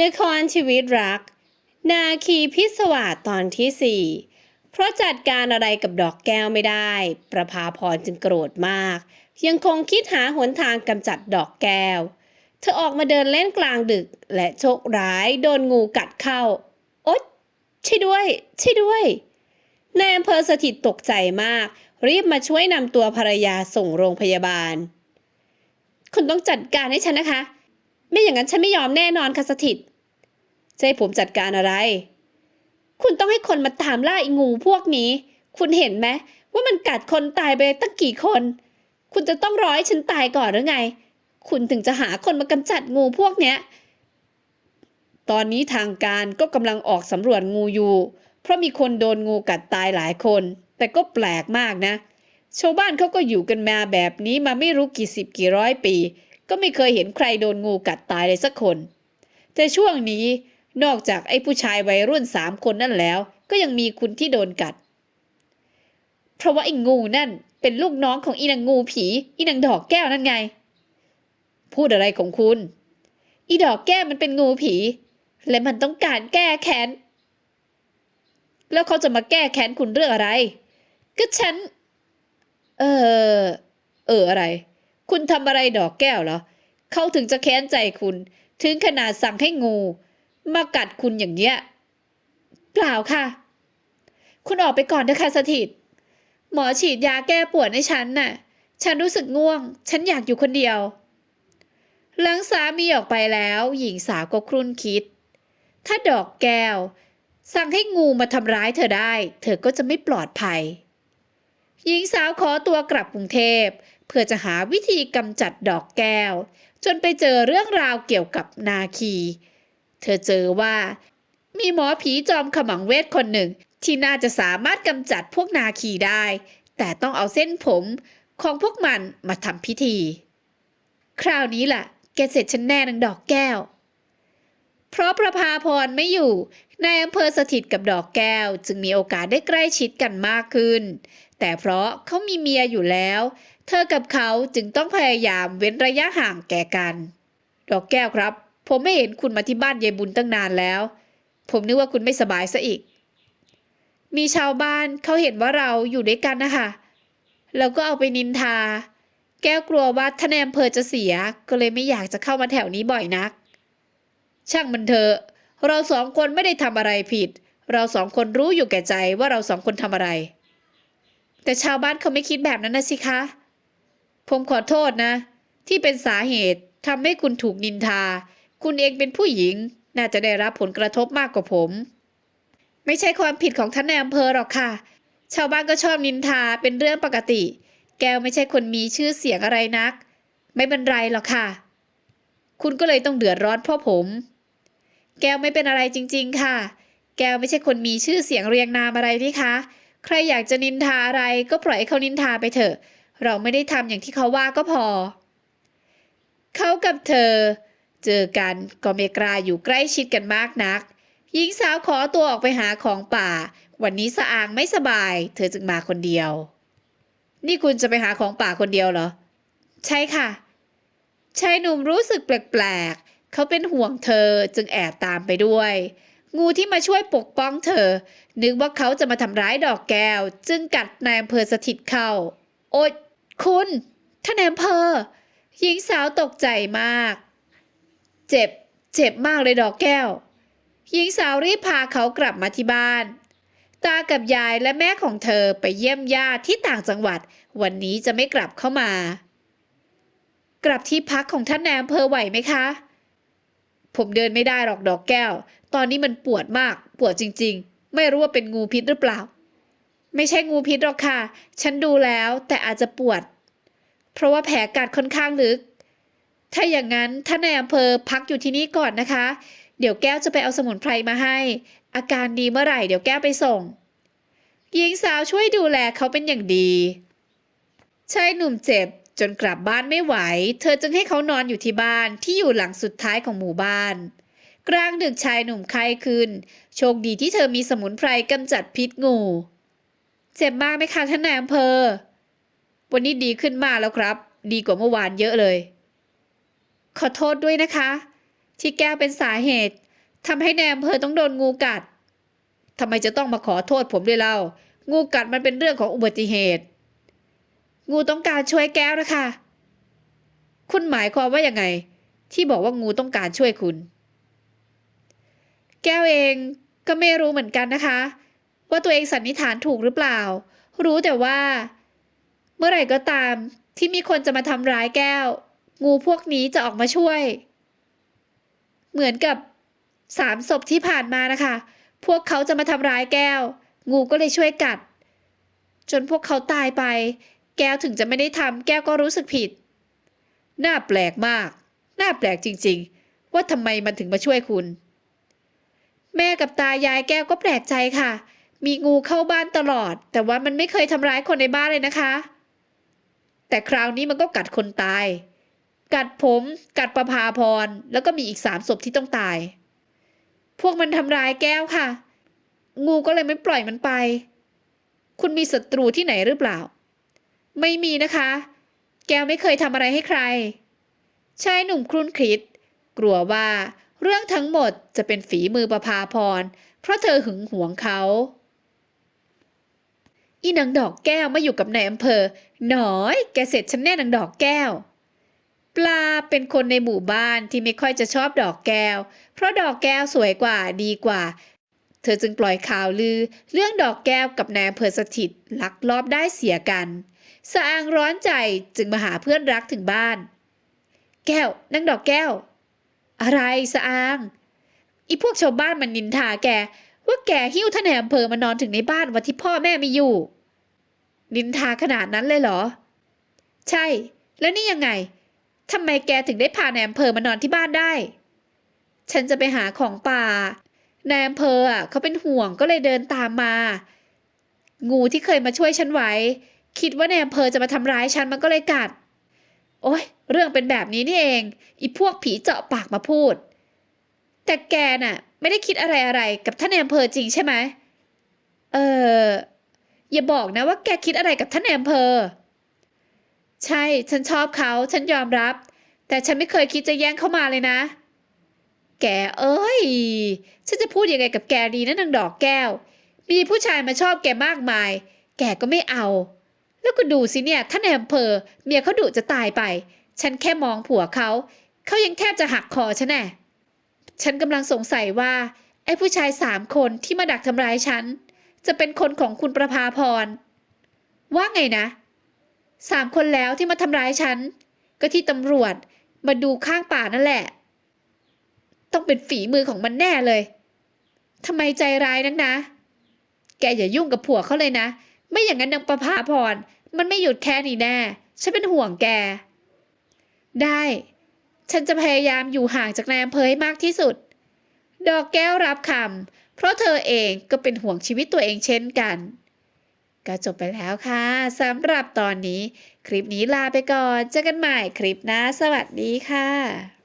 ละครชีวิตรัก นาคีพิศวาสตอนที่สี่เพราะจัดการอะไรกับดอกแก้วไม่ได้ ประภาพรจึงโกรธมาก ยังคงคิดหาหนทางกำจัดดอกแก้ว เธอออกมาเดินเล่นกลางดึกและโชคร้ายโดนงูกัดเข้า โอ๊ยช่วยด้วยช่วยด้วยนายอำเภอสถิตตกใจมาก รีบมาช่วยนำตัวภรรยาส่งโรงพยาบาล คุณต้องจัดการให้ฉันนะคะ ไม่อย่างนั้นฉันไม่ยอมแน่นอนค่ะสถิตจะให้ผมจัดการอะไร คุณต้องให้คนมาตามล่าไอ้งูพวกนี้ คุณเห็นไหมว่ามันกัดคนตายไปตั้งกี่คน คุณจะต้องรอให้ฉันตายก่อนหรือไง คุณถึงจะหาคนมากำจัดงูพวกเนี้ย ตอนนี้ทางการก็กำลังออกสำรวจงูอยู่ เพราะมีคนโดนงูกัดตายหลายคน แต่ก็แปลกมากนะ ชาวบ้านเขาก็อยู่กันมาแบบนี้มาไม่รู้กี่สิบกี่ร้อยปี ก็ไม่เคยเห็นใครโดนงูกัดตายเลยสักคน แต่ช่วงนี้นอกจากไอ้ผู้ชายวัยรุ่นสามคนนั่นแล้ว ก็ยังมีคุณที่โดนกัด เพราะว่าไอ้งูนั่นเป็นลูกน้องของอีนางงูผีอีนางดอกแก้วนั่นไง พูดอะไรของคุณ อีดอกแก้วมันเป็นงูผี และมันต้องการแก้แค้น แล้วเขาจะมาแก้แค้นคุณเรื่องอะไร ก็ฉัน เออ เอออะไร คุณทำอะไรดอกแก้วเหรอ เขาถึงจะแค้นใจคุณ ถึงขนาดสั่งให้งู มากัดคุณอย่างเนี้ย เปล่าค่ะ คุณออกไปก่อนนะคะสถิต หมอฉีดยาแก้ปวดให้ฉันน่ะ ฉันรู้สึกง่วง ฉันอยากอยู่คนเดียว หลังสามีออกไปแล้ว หญิงสาวก็ครุ่นคิด ถ้าดอกแก้ว สั่งให้งูมาทำร้ายเธอได้ เธอก็จะไม่ปลอดภัย หญิงสาวขอตัวกลับกรุงเทพเพื่อจะหาวิธีกำจัดดอกแก้ว จนไปเจอเรื่องราวเกี่ยวกับนาคี เธอเจอว่า มีหมอผีจอมขมังเวทคนหนึ่ง ที่น่าจะสามารถกำจัดพวกนาคีได้ แต่ต้องเอาเส้นผมของพวกมันมาทำพิธี คราวนี้ล่ะ แกเสร็จฉันแน่นางดอกแก้ว เพราะประภาพรไม่อยู่นายอำเภอสถิตกับดอกแก้ว จึงมีโอกาสได้ใกล้ชิดกันมากขึ้น แต่เพราะเขามีเมียอยู่แล้ว เธอกับเขาจึงต้องพยายามเว้นระยะห่างแก่กัน ดอกแก้วครับ ผมไม่เห็นคุณมาที่บ้านยายบุญตั้งนานแล้ว ผมนึกว่าคุณไม่สบายซะอีก มีชาวบ้านเขาเห็นว่าเราอยู่ด้วยกันนะคะแล้วก็เอาไปนินทา แก้วกลัวว่าท่านนายอำเภอจะเสียก็เลยไม่อยากจะเข้ามาแถวนี้บ่อยนัก ช่างมันเถอะ เราสองคนไม่ได้ทำอะไรผิด เราสองคนรู้อยู่แก่ใจว่าเราสองคนทำอะไร แต่ชาวบ้านเขาไม่คิดแบบนั้นนะสิคะ ผมขอโทษนะ ที่เป็นสาเหตุทำให้คุณถูกนินทา คุณเองเป็นผู้หญิง น่าจะได้รับผลกระทบมากกว่าผม ไม่ใช่ความผิดของท่านในอำเภอหรอกค่ะ ชาวบ้านก็ชอบนินทาเป็นเรื่องปกติ แก้วไม่ใช่คนมีชื่อเสียงอะไรนัก ไม่เป็นไรหรอกค่ะ คุณก็เลยต้องเดือดร้อนเพราะผม แก้วไม่เป็นอะไรจริง ๆ ค่ะ แก้วไม่ใช่คนมีชื่อเสียงเรียงนามอะไรนี่คะ ใครอยากจะนินทาอะไรก็ปล่อยให้เขานินทาไปเถอะ เราไม่ได้ทำอย่างที่เขาว่าก็พอ เขากับเธอ เจอกันก็ไม่กล้าอยู่ใกล้ชิดกันมากนัก หญิงสาวขอตัวออกไปหาของป่า วันนี้สะอางไม่สบาย เธอจึงมาคนเดียว นี่คุณจะไปหาของป่าคนเดียวเหรอ ใช่ค่ะ ชายหนุ่มรู้สึกแปลกๆ เขาเป็นห่วงเธอจึงแอบตามไปด้วยงูที่มาช่วยปกป้องเธอ นึกว่าเขาจะมาทำร้ายดอกแก้ว จึงกัดนายอำเภอสถิตเข้า โอ๊ย คุณท่านายอำเภอหญิงสาวตกใจมาก เจ็บ เจ็บมากเลยดอกแก้ว หญิงสาวรีบพาเขากลับมาที่บ้าน ตากับยายและแม่ของเธอไปเยี่ยมญาติที่ต่างจังหวัด วันนี้จะไม่กลับเข้ามา กลับที่พักของท่านนายอำเภอไหวไหมคะ ผมเดินไม่ได้หรอกดอกแก้ว ตอนนี้มันปวดมาก ปวดจริง ๆ ไม่รู้ว่าเป็นงูพิษหรือเปล่า ไม่ใช่งูพิษหรอกค่ะ ฉันดูแล้วแต่อาจจะปวด เพราะว่าแผลกัดค่อนข้างลึก ถ้าอย่างนั้นท่านนายอำเภอพักอยู่ที่นี่ก่อนนะคะ เดี๋ยวแก้วจะไปเอาสมุนไพรมาให้ อาการดีเมื่อไหร่เดี๋ยวแก้วไปส่ง หญิงสาวช่วยดูแลเขาเป็นอย่างดีชายหนุ่มเจ็บจนกลับบ้านไม่ไหว เธอจึงให้เขานอนอยู่ที่บ้านที่อยู่หลังสุดท้ายของหมู่บ้าน กลางดึกชายหนุ่มไข้ขึ้น โชคดีที่เธอมีสมุนไพรกำจัดพิษงู เจ็บมากไหมคะท่านนายอำเภอ วันนี้ดีขึ้นมากแล้วครับ ดีกว่าเมื่อวานเยอะเลย ขอโทษด้วยนะคะ ที่แก้วเป็นสาเหตุทำให้นายอำเภอต้องโดนงูกัดทำไมจะต้องมาขอโทษผมด้วยเล่า งูกัดมันเป็นเรื่องของอุบัติเหตุ งูต้องการช่วยแก้วนะคะ คุณหมายความว่ายังไง ที่บอกว่างูต้องการช่วยคุณ แก้วเองก็ไม่รู้เหมือนกันนะคะ ว่าตัวเองสันนิษฐานถูกหรือเปล่า รู้แต่ว่า เมื่อไหร่ก็ตามที่มีคนจะมาทำร้ายแก้ว งูพวกนี้จะออกมาช่วย เหมือนกับสามศพที่ผ่านมานะคะ พวกเขาจะมาทำร้ายแก้ว งูก็เลยช่วยกัด จนพวกเขาตายไป แก้วถึงจะไม่ได้ทำแก้วก็รู้สึกผิด น่าแปลกมาก น่าแปลกจริงๆ ว่าทำไมมันถึงมาช่วยคุณ แม่กับตายายแก้วก็แปลกใจค่ะ มีงูเข้าบ้านตลอด แต่ว่ามันไม่เคยทำร้ายคนในบ้านเลยนะคะ แต่คราวนี้มันก็กัดคนตาย กัดผม กัดประภาพร แล้วก็มีอีกสามศพที่ต้องตาย พวกมันทำร้ายแก้วค่ะ งูก็เลยไม่ปล่อยมันไป คุณมีศัตรูที่ไหนหรือเปล่า ไม่มีนะคะ แก้วไม่เคยทำอะไรให้ใคร ชายหนุ่มครุ่นคิด กลัวว่าเรื่องทั้งหมดจะเป็นฝีมือประภาพร เพราะเธอหึงหวงเขา อีนางดอกแก้วมาอยู่กับนายอำเภอ หน้อย แกเสร็จฉันแน่นางดอกแก้ว ปลาเป็นคนในหมู่บ้านที่ไม่ค่อยจะชอบดอกแก้ว เพราะดอกแก้วสวยกว่าดีกว่า เธอจึงปล่อยข่าวลือ เรื่องดอกแก้วกับนายอำเภอสถิตลักลอบได้เสียกันสะอางร้อนใจจึงมาหาเพื่อนรักถึงบ้าน แก้วนางดอกแก้ว อะไรสะอางอีพวกชาวบ้านมันนินทาแก ว่าแกหิ้วท่านในอำเภอมานอนถึงในบ้านวันที่พ่อแม่ไม่อยู่ นินทาขนาดนั้นเลยเหรอ ใช่ แล้วนี่ยังไงทำไมแกถึงได้พานายอำเภอมานอนที่บ้านได้ ฉันจะไปหาของป่านายอำเภออะเขาเป็นห่วงก็เลยเดินตามมา งูที่เคยมาช่วยฉันไว้ คิดว่านายอำเภอจะมาทำร้ายฉันมันก็เลยกัด โอ๊ยเรื่องเป็นแบบนี้นี่เองอีพวกผีเจาะปากมาพูด แต่แกน่ะ ไม่ได้คิดอะไรอะไรกับท่านในอำเภอจริงใช่ไหมเอออย่าบอกนะว่าแกคิดอะไรกับท่านในอำเภอ ใช่ฉันชอบเขาฉันยอมรับ แต่ฉันไม่เคยคิดจะแย่งเข้ามาเลยนะ แกเอ้ย ฉันจะพูดยังไงกับแกดีนะนางดอกแก้ว มีผู้ชายมาชอบแกมากมาย แกก็ไม่เอา แล้วก็ดูสิเนี่ยท่านในอำเภอเมียเขาดุจะตายไป ฉันแค่มองผัวเขา เขายังแทบจะหักคอฉันแน่ ฉันกำลังสงสัยว่า ไอ้ผู้ชายสามคนที่มาดักทำร้ายฉัน จะเป็นคนของคุณประภาพร ว่าไงนะ สามคนแล้วที่มาทำร้ายฉัน ก็ที่ตำรวจมาดูข้างป่านั่นแหละ ต้องเป็นฝีมือของมันแน่เลยทำไมใจร้ายนักนะ แกอย่ายุ่งกับผัวเขาเลยนะ ไม่อย่างนั้นนางประภาพร มันไม่หยุดแค่นี้แน่ ฉันเป็นห่วงแก ได้ ฉันจะพยายามอยู่ห่างจากนายอำเภอให้มากที่สุด ดอกแก้วรับคำเพราะเธอเองก็เป็นห่วงชีวิตตัวเองเช่นกัน ก็จบไปแล้วค่ะสำหรับตอนนี้ คลิปนี้ลาไปก่อน เจอกันใหม่คลิปหน้าสวัสดีค่ะ